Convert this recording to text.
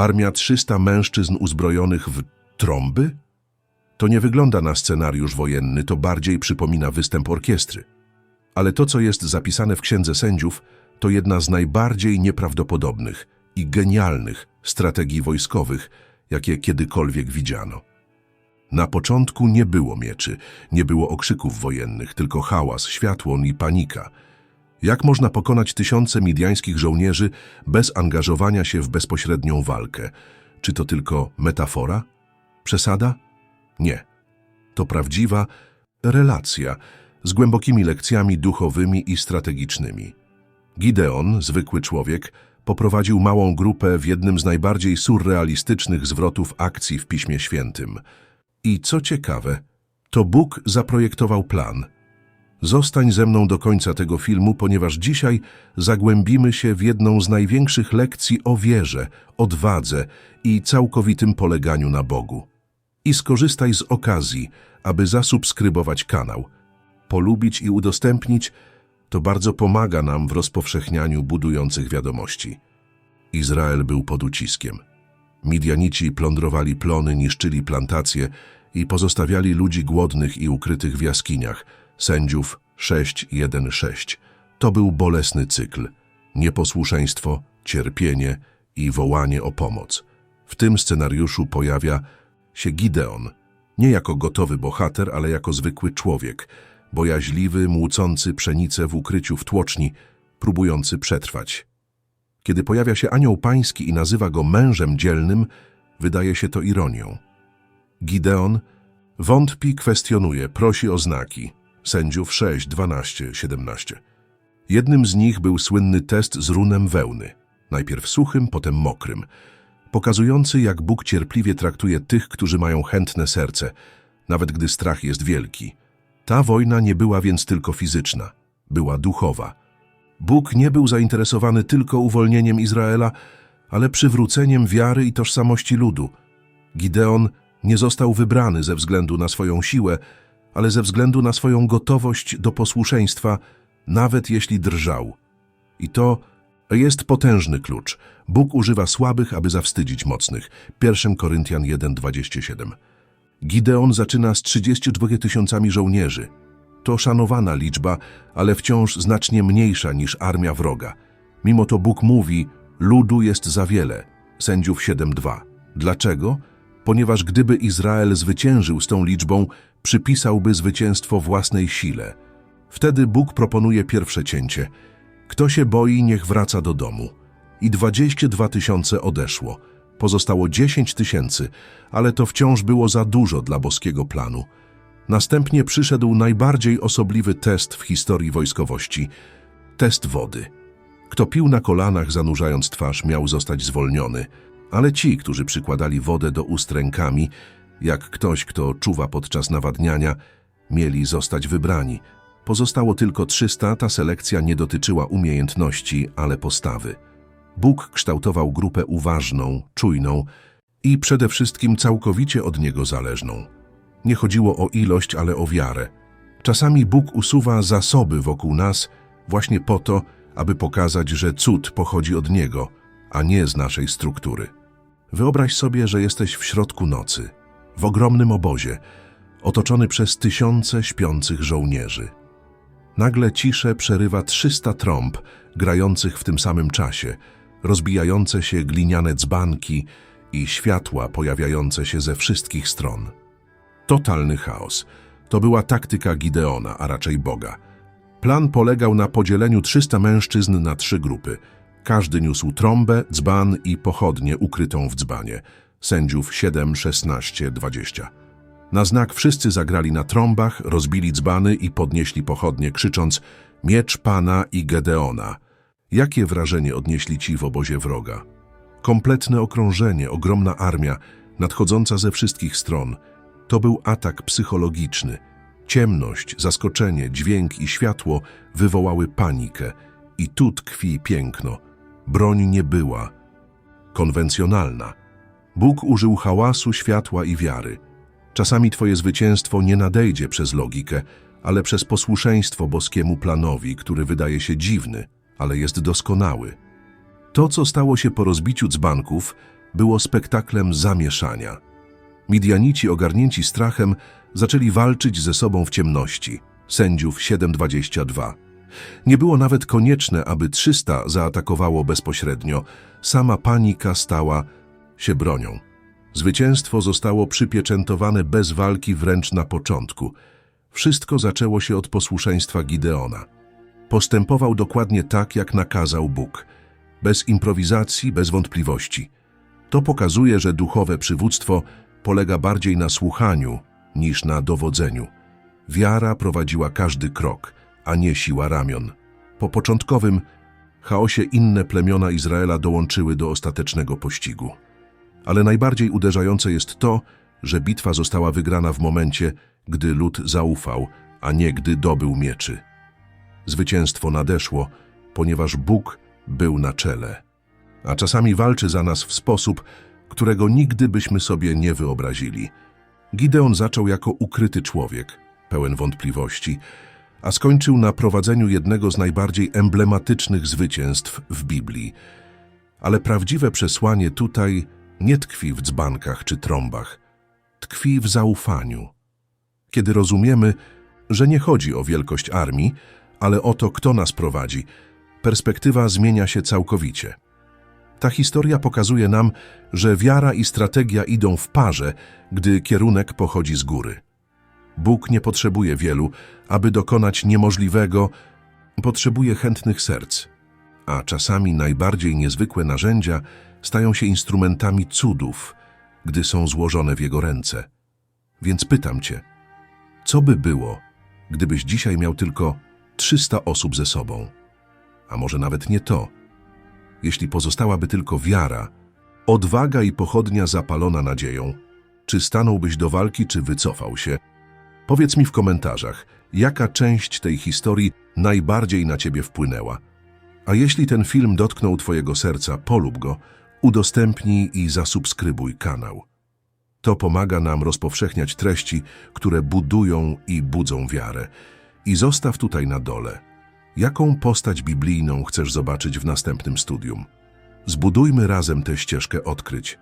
Armia 300 mężczyzn uzbrojonych w trąby? To nie wygląda na scenariusz wojenny, to bardziej przypomina występ orkiestry. Ale to, co jest zapisane w Księdze Sędziów, to jedna z najbardziej nieprawdopodobnych i genialnych strategii wojskowych, jakie kiedykolwiek widziano. Na początku nie było mieczy, nie było okrzyków wojennych, tylko hałas, światłon i panika. Jak można pokonać tysiące midiańskich żołnierzy bez angażowania się w bezpośrednią walkę? Czy to tylko metafora? Przesada? Nie. To prawdziwa relacja z głębokimi lekcjami duchowymi i strategicznymi. Gideon, zwykły człowiek, poprowadził małą grupę w jednym z najbardziej surrealistycznych zwrotów akcji w Piśmie Świętym. I co ciekawe, to Bóg zaprojektował plan. Zostań ze mną do końca tego filmu, ponieważ dzisiaj zagłębimy się w jedną z największych lekcji o wierze, odwadze i całkowitym poleganiu na Bogu. I skorzystaj z okazji, aby zasubskrybować kanał, polubić i udostępnić, to bardzo pomaga nam w rozpowszechnianiu budujących wiadomości. Izrael był pod uciskiem. Midianici plądrowali plony, niszczyli plantacje i pozostawiali ludzi głodnych i ukrytych w jaskiniach. Sędziów 6.1.6. To był bolesny cykl. Nieposłuszeństwo, cierpienie i wołanie o pomoc. W tym scenariuszu pojawia się Gideon, nie jako gotowy bohater, ale jako zwykły człowiek, bojaźliwy, młócący pszenicę w ukryciu w tłoczni, próbujący przetrwać. Kiedy pojawia się anioł pański i nazywa go mężem dzielnym, wydaje się to ironią. Gideon wątpi, kwestionuje, prosi o znaki. Sędziów 6, 12, 17. Jednym z nich był słynny test z runem wełny. Najpierw suchym, potem mokrym. Pokazujący, jak Bóg cierpliwie traktuje tych, którzy mają chętne serce, nawet gdy strach jest wielki. Ta wojna nie była więc tylko fizyczna, była duchowa. Bóg nie był zainteresowany tylko uwolnieniem Izraela, ale przywróceniem wiary i tożsamości ludu. Gideon nie został wybrany ze względu na swoją siłę, ale ze względu na swoją gotowość do posłuszeństwa, nawet jeśli drżał. I to jest potężny klucz. Bóg używa słabych, aby zawstydzić mocnych. 1 Koryntian 1,27 Gideon zaczyna z 32 tysiącami żołnierzy. To szanowana liczba, ale wciąż znacznie mniejsza niż armia wroga. Mimo to Bóg mówi, ludu jest za wiele. Sędziów 7.2. Dlaczego? Ponieważ gdyby Izrael zwyciężył z tą liczbą, przypisałby zwycięstwo własnej sile. Wtedy Bóg proponuje pierwsze cięcie. Kto się boi, niech wraca do domu. I 22 tysiące odeszło. Pozostało 10 tysięcy, ale to wciąż było za dużo dla boskiego planu. Następnie przyszedł najbardziej osobliwy test w historii wojskowości test wody. Kto pił na kolanach, zanurzając twarz, miał zostać zwolniony, ale ci, którzy przykładali wodę do ust rękami, jak ktoś, kto czuwa podczas nawadniania, mieli zostać wybrani. Pozostało tylko 300, ta selekcja nie dotyczyła umiejętności, ale postawy. Bóg kształtował grupę uważną, czujną i przede wszystkim całkowicie od Niego zależną. Nie chodziło o ilość, ale o wiarę. Czasami Bóg usuwa zasoby wokół nas właśnie po to, aby pokazać, że cud pochodzi od Niego, a nie z naszej struktury. Wyobraź sobie, że jesteś w środku nocy, w ogromnym obozie, otoczony przez tysiące śpiących żołnierzy. Nagle ciszę przerywa 300 trąb grających w tym samym czasie, rozbijające się gliniane dzbanki i światła pojawiające się ze wszystkich stron. Totalny chaos. To była taktyka Gideona, a raczej Boga. Plan polegał na podzieleniu 300 mężczyzn na trzy grupy. Każdy niósł trąbę, dzban i pochodnię ukrytą w dzbanie. Sędziów 7, 16, 20. Na znak wszyscy zagrali na trąbach, rozbili dzbany i podnieśli pochodnie, krzycząc Miecz Pana i Gedeona. Jakie wrażenie odnieśli ci w obozie wroga? Kompletne okrążenie, ogromna armia, nadchodząca ze wszystkich stron. To był atak psychologiczny. Ciemność, zaskoczenie, dźwięk i światło wywołały panikę. I tu tkwi piękno. Broń nie była konwencjonalna. Bóg użył hałasu, światła i wiary. Czasami Twoje zwycięstwo nie nadejdzie przez logikę, ale przez posłuszeństwo boskiemu planowi, który wydaje się dziwny, ale jest doskonały. To, co stało się po rozbiciu dzbanków, było spektaklem zamieszania. Midianici ogarnięci strachem zaczęli walczyć ze sobą w ciemności. Sędziów 7.22. Nie było nawet konieczne, aby 300 zaatakowało bezpośrednio. Sama panika stała się bronią. Zwycięstwo zostało przypieczętowane bez walki wręcz na początku. Wszystko zaczęło się od posłuszeństwa Gideona. Postępował dokładnie tak, jak nakazał Bóg. Bez improwizacji, bez wątpliwości. To pokazuje, że duchowe przywództwo polega bardziej na słuchaniu niż na dowodzeniu. Wiara prowadziła każdy krok, a nie siła ramion. Po początkowym chaosie inne plemiona Izraela dołączyły do ostatecznego pościgu. Ale najbardziej uderzające jest to, że bitwa została wygrana w momencie, gdy lud zaufał, a nie gdy dobył mieczy. Zwycięstwo nadeszło, ponieważ Bóg był na czele. A czasami walczy za nas w sposób, którego nigdy byśmy sobie nie wyobrazili. Gideon zaczął jako ukryty człowiek, pełen wątpliwości, a skończył na prowadzeniu jednego z najbardziej emblematycznych zwycięstw w Biblii. Ale prawdziwe przesłanie tutaj nie tkwi w dzbankach czy trąbach, tkwi w zaufaniu. Kiedy rozumiemy, że nie chodzi o wielkość armii, ale o to, kto nas prowadzi, perspektywa zmienia się całkowicie. Ta historia pokazuje nam, że wiara i strategia idą w parze, gdy kierunek pochodzi z góry. Bóg nie potrzebuje wielu, aby dokonać niemożliwego, potrzebuje chętnych serc. A czasami najbardziej niezwykłe narzędzia stają się instrumentami cudów, gdy są złożone w Jego ręce. Więc pytam Cię, co by było, gdybyś dzisiaj miał tylko 300 osób ze sobą? A może nawet nie to. Jeśli pozostałaby tylko wiara, odwaga i pochodnia zapalona nadzieją, czy stanąłbyś do walki, czy wycofał się? Powiedz mi w komentarzach, jaka część tej historii najbardziej na Ciebie wpłynęła. A jeśli ten film dotknął Twojego serca, polub go, udostępnij i zasubskrybuj kanał. To pomaga nam rozpowszechniać treści, które budują i budzą wiarę. I zostaw tutaj na dole. Jaką postać biblijną chcesz zobaczyć w następnym studium? Zbudujmy razem tę ścieżkę odkryć.